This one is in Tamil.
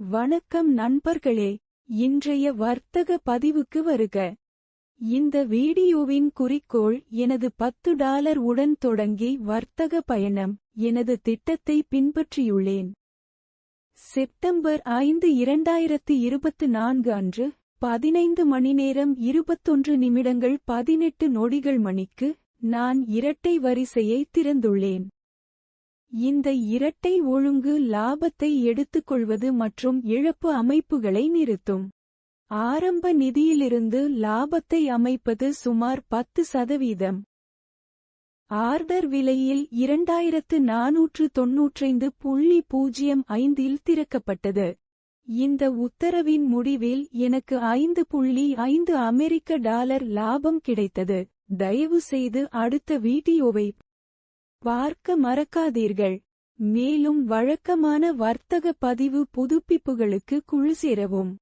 வணக்கம் நண்பர்களே இன்றைய வர்த்தக பதிவுக்கு வருக. இந்த வீடியோவின் குறிக்கோள் எனது பத்து டாலர் உடன் தொடங்கி வர்த்தக பயணம் எனது திட்டத்தை பின்பற்றியுள்ளேன். செப்டம்பர் ஐந்து இரண்டாயிரத்து இருபத்து நான்கு அன்று பதினைந்து மணி நேரம் இருபத்தொன்று நிமிடங்கள் பதினெட்டு நொடிகள் மணிக்கு நான் இரட்டை வரிசையை திறந்துள்ளேன். இந்த இரட்டை ஒழுங்கு லாபத்தை எடுத்துக்கொள்வது மற்றும் இழப்பு அமைப்புகளை நிறுத்தும். ஆரம்ப நிதியிலிருந்து லாபத்தை அமைப்பது சுமார் பத்து சதவீதம். ஆர்டர் விலையில் இரண்டாயிரத்து நாநூற்று தொன்னூற்றைந்து புள்ளி பூஜ்ஜியம் ஐந்தில் திறக்கப்பட்டது. இந்த உத்தரவின் முடிவில் எனக்கு ஐந்து புள்ளி ஐந்து அமெரிக்க டாலர் லாபம் கிடைத்தது. தயவுசெய்து அடுத்த வீடியோவை பார்க்க மறக்காதீர்கள். மேலும் வழக்கமான வர்த்தக பதிவு புதுப்பிப்புகளுக்கு குழு சேரவும்.